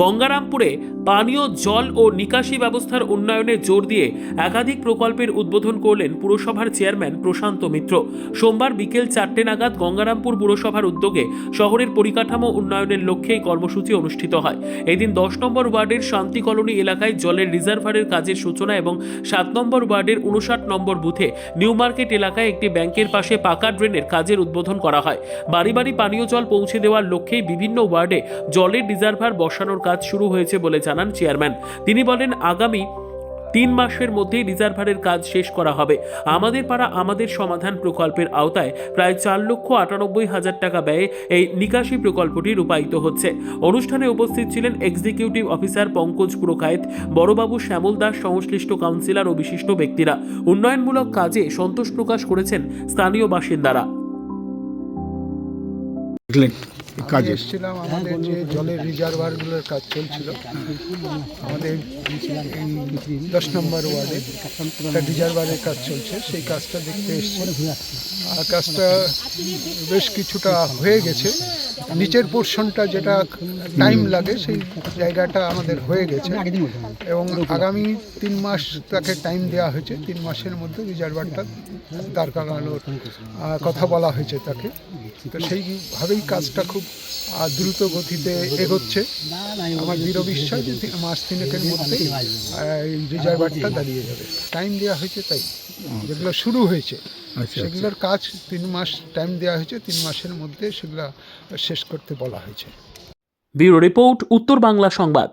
গঙ্গারামপুরে পানীয় জল ও নিকাশি ব্যবস্থার উন্নয়নে জোর দিয়ে একাধিক প্রকল্পের উদ্বোধন করলেন পুরসভার চেয়ারম্যান প্রশান্ত মিত্র। সোমবার বিকেল চারটে নাগাদ গঙ্গারামপুর পুরসভার উদ্যোগে শহরের পরিকাঠামো উন্নয়নের লক্ষ্যে এই কর্মসূচি অনুষ্ঠিত হয়। এদিন দশ নম্বর ওয়ার্ডের শান্তি কলোনি এলাকায় জলের রিজার্ভারের কাজের সূচনা এবং সাত নম্বর ওয়ার্ডের উনষাট নম্বর বুথে নিউ মার্কেট এলাকায় একটি ব্যাংকের পাশে পাকা ড্রেনের কাজের উদ্বোধন করা হয়। বাড়ি বাড়ি পানীয় জল পৌঁছে দেওয়ার লক্ষ্যেই বিভিন্ন ওয়ার্ডে জলের রিজার্ভার বসানোর কাজ শুরু হয়েছে বলে জানান চেয়ারম্যান। তিনি বলেন, আগামী তিন মাসের মধ্যেই রিজার্ভারের কাজ শেষ করা হবে। আমাদের পাড়া আমাদের সমাধান প্রকল্পের আওতায় প্রায় চার লক্ষ আটানব্বই হাজার টাকা ব্যয়ে এই নিকাশি প্রকল্পটি রূপায়িত হচ্ছে। অনুষ্ঠানে উপস্থিত ছিলেন এক্সিকিউটিভ অফিসার পঙ্কজ পুরকায়েত, বড়বাবু শ্যামল দাস, সংশ্লিষ্ট কাউন্সিলর ও বিশিষ্ট ব্যক্তিরা। উন্নয়নমূলক কাজে সন্তোষ প্রকাশ করেছেন স্থানীয় বাসিন্দারা। কাজে। এসেছিলাম, আমাদের যে জলের রিজার্ভারগুলোর কাজ চলছিল, আমাদের দশ নম্বর ওয়ার্ডে একটা রিজার্ভারের কাজ চলছে, সেই কাজটা দেখতে এসেছি। আর কাজটা বেশ কিছুটা হয়ে গেছে। নিচের পোর্শনটা যেটা টাইম লাগে, সেই জায়গাটা আমাদের হয়ে গেছে। এবং আগামী তিন মাস তাকে টাইম দেওয়া হয়েছে, তিন মাসের মধ্যে রিজার্ভারটা দাঁড় করানোর কথা বলা হয়েছে তাকে। তো সেইভাবেই কাজটা খুব দ্রুত গতিতে এগোচ্ছে। আমার দৃঢ় বিশ্বাস যে মাস তিনেকের মধ্যে এই রিজার্ভারটা দাঁড়িয়ে যাবে। টাইম দেওয়া হয়েছে তাই। যেগুলো শুরু হয়েছে আচ্ছা সেগুলোর কাজ তিন মাস টাইম দেওয়া হয়েছে তিন মাসের মধ্যে সেগুলো শেষ করতে বলা হয়েছে। ব্যুরো রিপোর্ট উত্তর বাংলা সংবাদ।